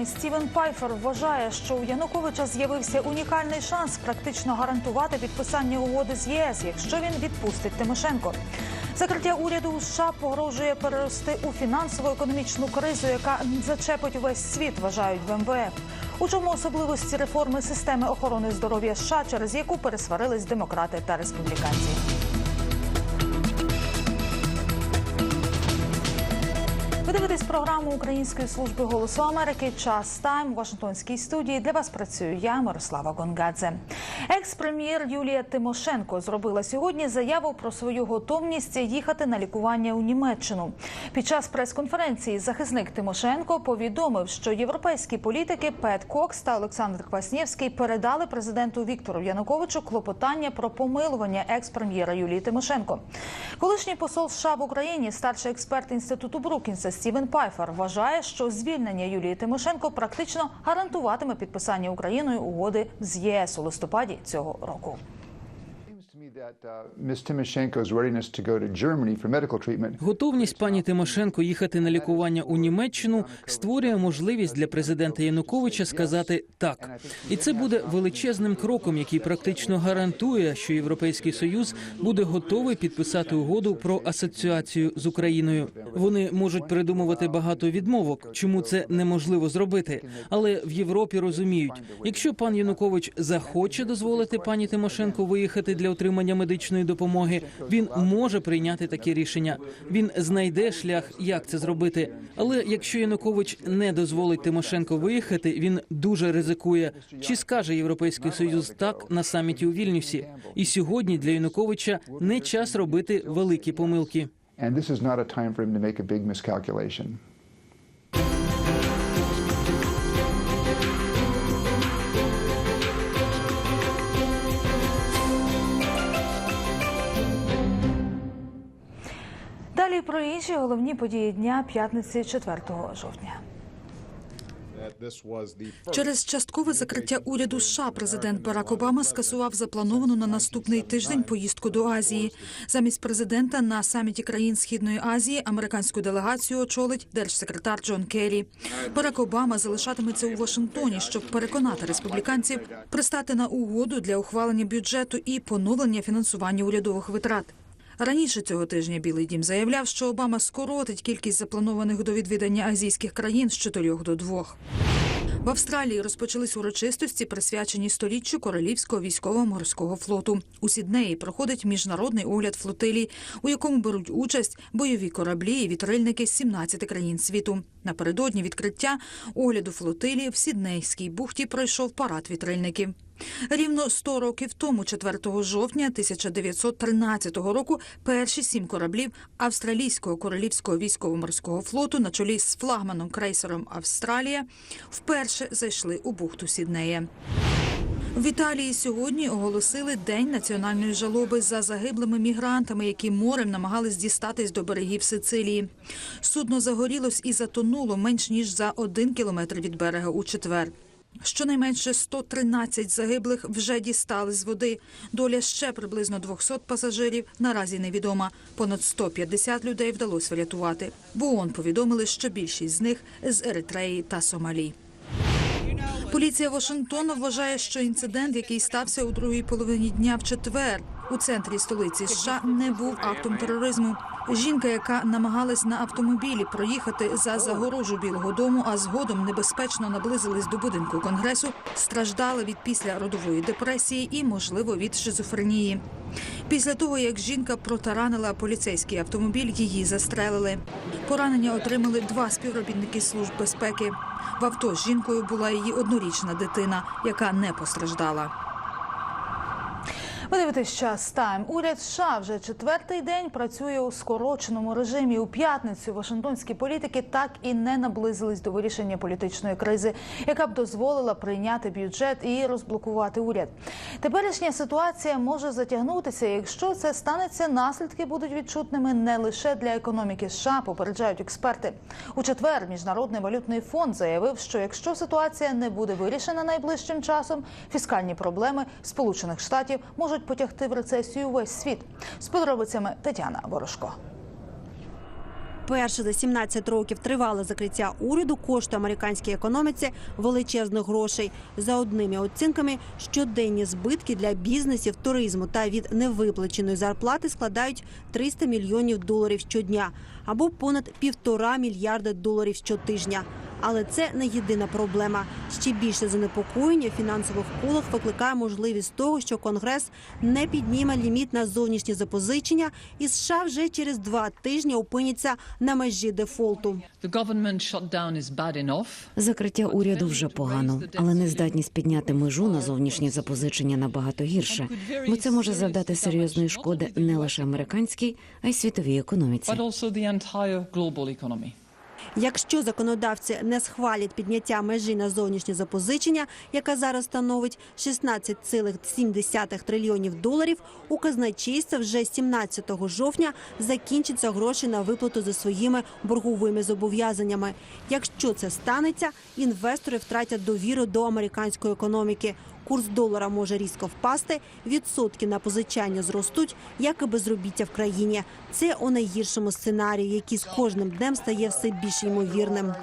Сьогодні Стівен Пайфер вважає, що у Януковича з'явився унікальний шанс практично гарантувати підписання угоди з ЄС, якщо він відпустить Тимошенко. Закриття уряду у США погрожує перерости у фінансово-економічну кризу, яка зачепить увесь світ, вважають в МВФ. У чому особливості реформи системи охорони здоров'я США, через яку пересварились демократи та республіканці. Ви дивитесь програму Української служби голосу Америки. Час тайм у Вашингтонській студії. Для вас працюю я, Мирослава Гонгадзе. Екс-прем'єр Юлія Тимошенко зробила сьогодні заяву про свою готовність їхати на лікування у Німеччину. Під час прес-конференції захисник Тимошенко повідомив, що європейські політики Пет Кокс та Олександр Кваснєвський передали президенту Віктору Януковичу клопотання про помилування екс-прем'єра Юлії Тимошенко. Колишній посол США в Україні, старший експерт інституту Брукінса Стівен Пайфер вважає, що звільнення Юлії Тимошенко практично гарантуватиме підписання Україною угоди з ЄС у листопаді цього року. Готовність пані Тимошенко їхати на лікування у Німеччину створює можливість для президента Януковича сказати так, і це буде величезним кроком, який практично гарантує, що Європейський союз буде готовий підписати угоду про асоціацію з Україною. Вони можуть придумувати багато відмовок, чому це неможливо зробити. Але в Європі розуміють, якщо пан Янукович захоче дозволити пані Тимошенко виїхати для отримання медичної допомоги, він може прийняти таке рішення. Він знайде шлях, як це зробити. Але якщо Янукович не дозволить Тимошенко виїхати, він дуже ризикує. Чи скаже Європейський Союз так на саміті у Вільнюсі? І сьогодні для Януковича не час робити великі помилки. and this is not a time for him to make a big miscalculation. Про інші головні події дня п'ятниці 4 жовтня. Через часткове закриття уряду США президент Барак Обама скасував заплановану на наступний тиждень поїздку до Азії. Замість президента на саміті країн Східної Азії американську делегацію очолить держсекретар Джон Керрі. Барак Обама залишатиметься у Вашингтоні, щоб переконати республіканців пристати на угоду для ухвалення бюджету і поновлення фінансування урядових витрат. Раніше цього тижня Білий Дім заявляв, що Обама скоротить кількість запланованих до відвідання азійських країн з чотирьох до двох. В Австралії розпочались урочистості, присвячені століттю королівського військово-морського флоту. У Сіднеї проходить міжнародний огляд флотилій, у якому беруть участь бойові кораблі і вітрильники з 17 країн світу. Напередодні відкриття огляду флотилії в Сіднейській бухті пройшов парад вітрильників. Рівно 100 років тому, 4 жовтня 1913 року, перші сім кораблів австралійського королівського військово-морського флоту на чолі з флагманом крейсером Австралія вперше зайшли у бухту Сіднея. В Італії сьогодні оголосили День національної жалоби за загиблими мігрантами, які морем намагались дістатись до берегів Сицилії. Судно загорілось і затонуло менш ніж за один кілометр від берега у четвер. Щонайменше 113 загиблих вже дістали з води. Доля ще приблизно 200 пасажирів наразі невідома. Понад 150 людей вдалося врятувати. В ООН повідомили, що більшість з них з Еритреї та Сомалі. Поліція Вашингтона вважає, що інцидент, який стався у другій половині дня в четвер у центрі столиці США, не був актом тероризму. Жінка, яка намагалась на автомобілі проїхати за загорожу Білого Дому, а згодом небезпечно наблизились до будинку конгресу, страждала від післяродової депресії і, можливо, від шизофренії. Після того, як жінка протаранила поліцейський автомобіль, її застрелили. Поранення отримали два співробітники служб безпеки. В авто з жінкою була її однорічна дитина, яка не постраждала. Ви дивитесь час тайм. Уряд США вже четвертий день працює у скороченому режимі. У п'ятницю Вашингтонські політики так і не наблизились до вирішення політичної кризи, яка б дозволила прийняти бюджет і розблокувати уряд. Теперішня ситуація може затягнутися. Якщо це станеться, наслідки будуть відчутними не лише для економіки США, попереджають експерти. У четвер міжнародний валютний фонд заявив, що якщо ситуація не буде вирішена найближчим часом, фіскальні проблеми Сполучених Штатів можуть потягти в рецесію весь світ. З подробицями Тетяна Ворожко. Перше за 17 років тривале закриття уряду коштує американській економіці величезних грошей. За одними оцінками, щоденні збитки для бізнесів, туризму та від невиплаченої зарплати складають 300 мільйонів доларів щодня або понад півтора мільярда доларів щотижня. Але це не єдина проблема. Ще більше занепокоєння в фінансових колах викликає можливість того, що Конгрес не підніме ліміт на зовнішні запозичення, і США вже через два тижні опиняться на межі дефолту. Закриття уряду вже погано, але нездатність підняти межу на зовнішні запозичення набагато гірше, бо це може завдати серйозної шкоди не лише американській, а й світовій економіці. Якщо законодавці не схвалять підняття межі на зовнішні запозичення, яка зараз становить 16,7 трильйонів доларів, у казначейства вже 17 жовтня закінчаться гроші на виплату за своїми борговими зобов'язаннями. Якщо це станеться, інвестори втратять довіру до американської економіки. Курс долара може різко впасти, відсотки на позичання зростуть, як і безробіття в країні. Це у найгіршому сценарії, який з кожним днем стає все більш ймовірним.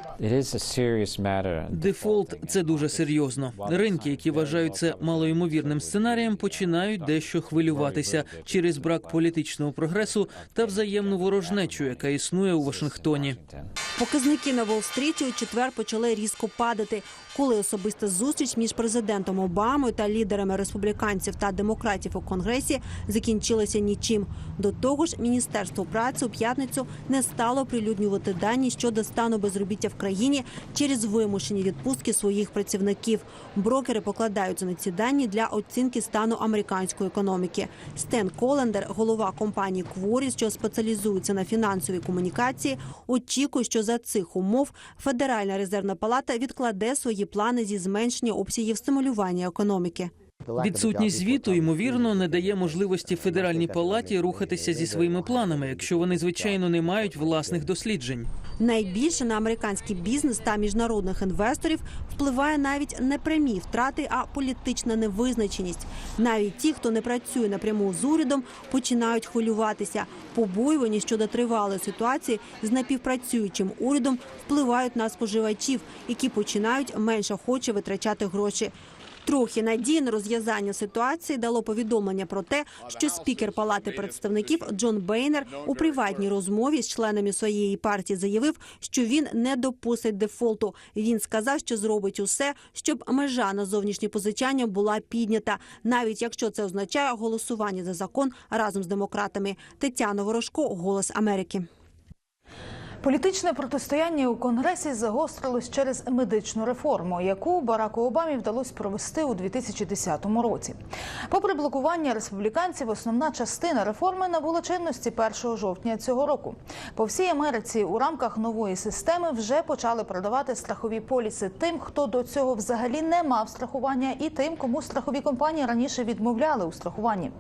Дефолт це дуже серйозно. Ринки, які вважають це малоймовірним сценарієм, починають дещо хвилюватися через брак політичного прогресу та взаємну ворожнечу, яка існує у Вашингтоні. Показники на Уолл-стріті у четвер почали різко падати, коли особиста зустріч між президентом Обамою та лідерами республіканців та демократів у конгресі закінчилася нічим. До того ж, міністерство праці у п'ятницю не стало оприлюднювати дані щодо стану безробіття в країні через вимушені відпустки своїх працівників. Брокери покладаються на ці дані для оцінки стану американської економіки. Стен Колендер, голова компанії Кворі, що спеціалізується на фінансовій комунікації, очікує, що за цих умов Федеральна резервна палата відкладе свої плани зі зменшення обсягів стимулювання економіки. Відсутність звіту ймовірно не дає можливості федеральній палаті рухатися зі своїми планами, якщо вони звичайно не мають власних досліджень. Найбільше на американський бізнес та міжнародних інвесторів впливає навіть не прямі втрати, а політична невизначеність. Навіть ті, хто не працює напряму з урядом, починають хвилюватися. Побоювання щодо тривалої ситуації з напівпрацюючим урядом впливають на споживачів, які починають менш охоче витрачати гроші. Трохи надії на розв'язання ситуації дало повідомлення про те, що спікер Палати представників Джон Бейнер у приватній розмові з членами своєї партії заявив, що він не допустить дефолту. Він сказав, що зробить усе, щоб межа на зовнішні позичання була піднята, навіть якщо це означає голосування за закон разом з демократами. Тетяна Ворожко, Голос Америки. Політичне протистояння у конгресі загострилось через медичну реформу, яку Бараку Обамі вдалося провести у 2010 році. Попри блокування республіканців, основна частина реформи набула чинності 1 жовтня цього року. По всій Америці у рамках нової системи вже почали продавати страхові поліси тим, хто до цього взагалі не мав страхування, і тим, кому страхові компанії раніше відмовляли у страхуванні.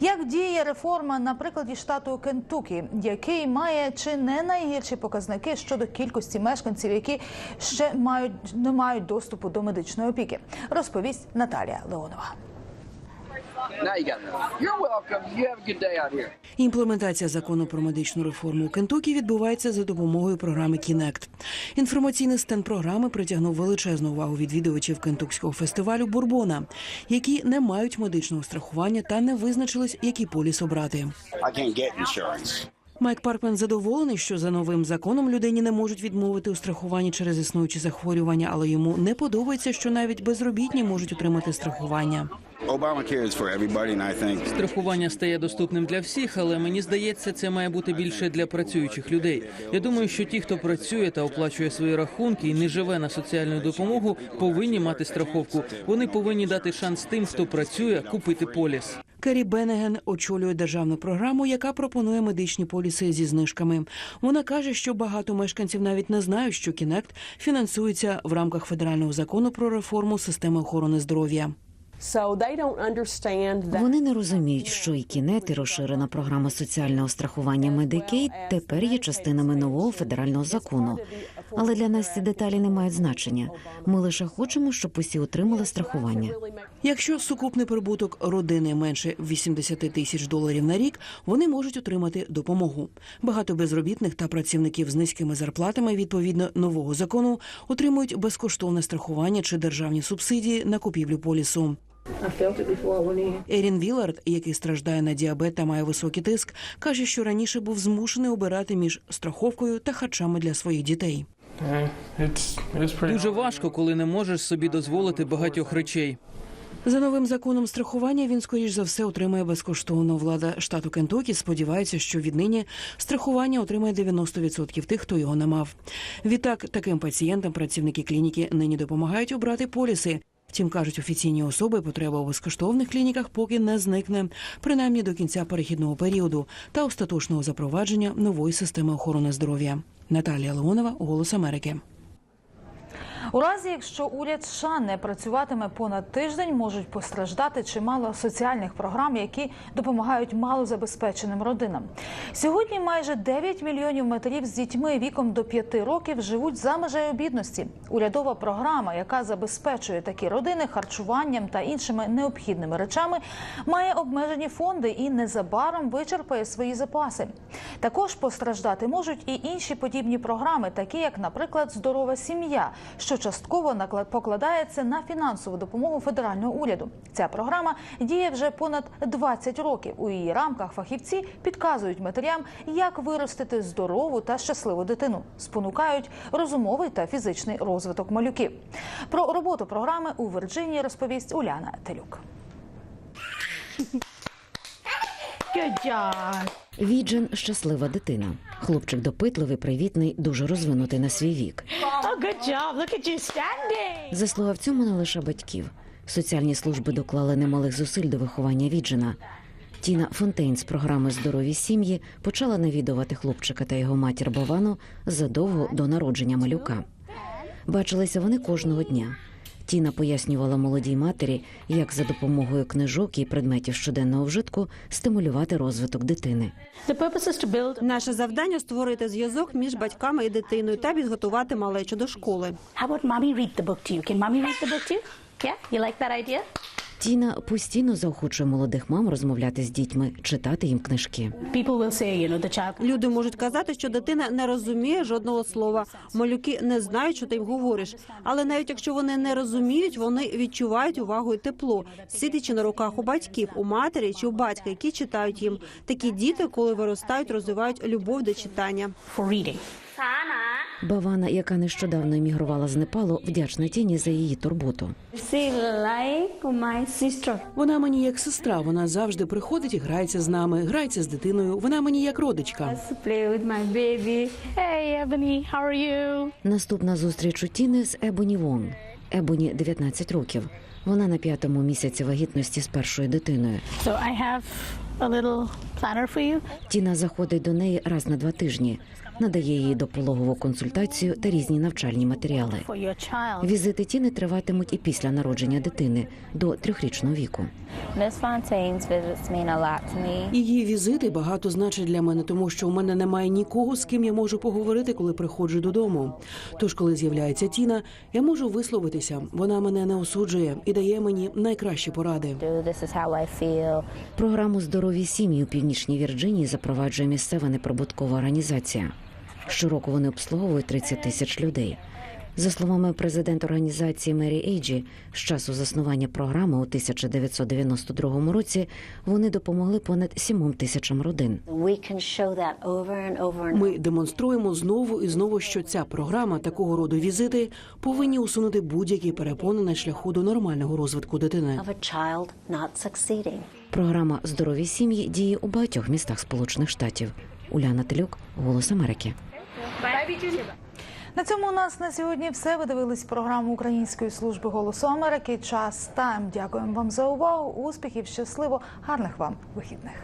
Як діє реформа на прикладі штату Кентукі, який має чи не найгірші показники щодо кількості мешканців, які ще мають не мають доступу до медичної опіки, розповість Наталія Леонова. Імплементація закону про медичну реформу у Кентукі відбувається за допомогою програми Кінект. Інформаційний стенд програми притягнув величезну увагу відвідувачів кентукського фестивалю Бурбона, які не мають медичного страхування та не визначились, який поліс обрати. Майк Паркмен задоволений, що за новим законом людині не можуть відмовити у страхуванні через існуючі захворювання, але йому не подобається, що навіть безробітні можуть отримати страхування. Страхування стає доступним для всіх, але мені здається, це має бути більше для працюючих людей. Я думаю, що ті, хто працює та оплачує свої рахунки і не живе на соціальну допомогу, повинні мати страховку. Вони повинні дати шанс тим, хто працює, купити поліс. Керрі Бенеген очолює державну програму, яка пропонує медичні поліси зі знижками. Вона каже, що багато мешканців навіть не знають, що Кінект фінансується в рамках федерального закону про реформу системи охорони здоров'я. Вони не розуміють, що і кінет, і розширена програма соціального страхування Medicaid тепер є частинами нового федерального закону. Але для нас ці деталі не мають значення. Ми лише хочемо, щоб усі отримали страхування. Якщо сукупний прибуток родини менше 80 тисяч доларів на рік, вони можуть отримати допомогу. Багато безробітних та працівників з низькими зарплатами відповідно нового закону отримують безкоштовне страхування чи державні субсидії на купівлю полісу. Ерін Вілард, який страждає на діабет та має високий тиск, каже, що раніше був змушений обирати між страховкою та харчами для своїх дітей. Дуже важко, коли не можеш собі дозволити багатьох речей. За новим законом страхування він скоріш за все отримає безкоштовно. Влада штату Кентукі сподівається, що віднині страхування отримає 90% тих, хто його не мав. Відтак таким пацієнтам працівники клініки нині допомагають обрати поліси. Втім, кажуть офіційні особи, потреба у безкоштовних клініках поки не зникне, принаймні до кінця перехідного періоду та остаточного запровадження нової системи охорони здоров'я. Наталія Леонова, Голос Америки. У разі, якщо уряд США не працюватиме понад тиждень, можуть постраждати чимало соціальних програм, які допомагають малозабезпеченим родинам. Сьогодні майже 9 мільйонів матерів з дітьми віком до 5 років живуть за межею бідності. Урядова програма, яка забезпечує такі родини харчуванням та іншими необхідними речами, має обмежені фонди і незабаром вичерпає свої запаси. Також постраждати можуть і інші подібні програми, такі як, наприклад, здорова сім'я, що частково накла- покладається на фінансову допомогу федерального уряду. Ця програма діє вже понад 20 років. У її рамках фахівці підказують матерям, як виростити здорову та щасливу дитину, спонукають розумовий та фізичний розвиток малюків. Про роботу програми у Вірджинії розповість Уляна Телюк. Віджен щаслива дитина. Хлопчик допитливий, привітний, дуже розвинутий на свій вік. Заслуга в цьому не лише батьків. Соціальні служби доклали немалих зусиль до виховання Віджена. Тіна Фонтейн з програми Здорові сім'ї почала навідувати хлопчика та його матір Бовану задовго до народження малюка. Бачилися вони кожного дня. Тіна пояснювала молодій матері, як за допомогою книжок і предметів щоденного вжитку стимулювати розвиток дитини. Наше завдання створити зв'язок між батьками і дитиною та підготувати малечу до школи. How about mommy read the book to you? Can mommy read the book to you? Yeah, you like that idea? Тіна постійно заохочує молодих мам розмовляти з дітьми, читати їм книжки. Люди можуть казати, що дитина не розуміє жодного слова. Малюки не знають, що ти їм говориш. Але навіть якщо вони не розуміють, вони відчувають увагу і тепло, сидячи на руках у батьків, у матері чи у батька, які читають їм. Такі діти, коли виростають, розвивають любов до читання. Бавана, яка нещодавно емігрувала з Непалу, вдячна тіні за її турботу. Вона мені як сестра. Вона завжди приходить і грається з нами, грається з дитиною. Вона мені як родичка. Hey, Ebony, how are you? Наступна зустріч у Тіни з Ебоні Вон. Ебоні 19 років. Вона на п'ятому місяці вагітності з першою дитиною. So I have a little planner for you. Тіна заходить до неї раз на два тижні, надає їй допологову консультацію та різні навчальні матеріали. Візити Тіни триватимуть і після народження дитини до трьохрічного віку. Її візити багато значать для мене, тому що у мене немає нікого, з ким я можу поговорити, коли приходжу додому. Тож, коли з'являється Тіна, я можу висловитися. Вона мене не осуджує і дає мені найкращі поради. Програму здорові сім'ї у північній Вірджинії запроваджує місцева неприбуткова організація. Щороку вони обслуговують 30 тисяч людей. За словами президента організації Мері Ейджі, з часу заснування програми у 1992 році вони допомогли понад 7 тисячам родин. Ми демонструємо знову і знову, що ця програма такого роду візити повинні усунути будь-які перепони на шляху до нормального розвитку дитини. Програма Здорові сім'ї діє у багатьох містах Сполучених Штатів. Уляна Телюк, Голос Америки. На цьому у нас на сьогодні все. Ви дивились програму Української служби голосу Америки. Час тайм. Дякуємо вам за увагу. Успіхів, щасливо, гарних вам вихідних.